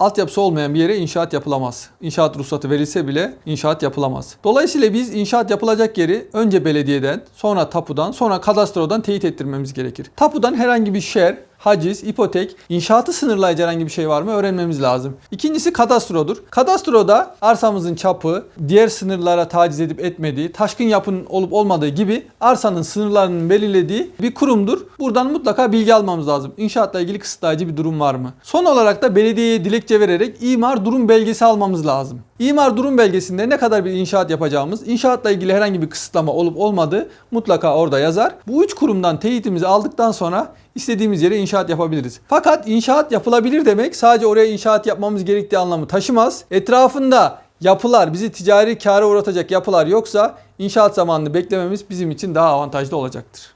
altyapısı olmayan bir yere inşaat yapılamaz. İnşaat ruhsatı verilse bile inşaat yapılamaz. Dolayısıyla biz inşaat yapılacak yeri önce belediyeden, sonra tapudan, sonra kadastrodan teyit ettirmemiz gerekir. Tapudan herhangi bir şer, haciz, ipotek, inşaatı sınırlayıcı herhangi bir şey var mı öğrenmemiz lazım. İkincisi kadastrodur. Kadastroda arsamızın çapı, diğer sınırlara taciz edip etmediği, taşkın yapının olup olmadığı gibi arsanın sınırlarının belirlediği bir kurumdur. Buradan mutlaka bilgi almamız lazım. İnşaatla ilgili kısıtlayıcı bir durum var mı? Son olarak da belediyeye dilekçe vererek imar durum belgesi almamız lazım. İmar durum belgesinde ne kadar bir inşaat yapacağımız, inşaatla ilgili herhangi bir kısıtlama olup olmadığı mutlaka orada yazar. Bu üç kurumdan teyitimizi aldıktan sonra istediğimiz yere inşaat yapabiliriz. Fakat inşaat yapılabilir demek sadece oraya inşaat yapmamız gerektiği anlamı taşımaz. Etrafında yapılar, bizi ticari kâra uğratacak yapılar yoksa inşaat zamanını beklememiz bizim için daha avantajlı olacaktır.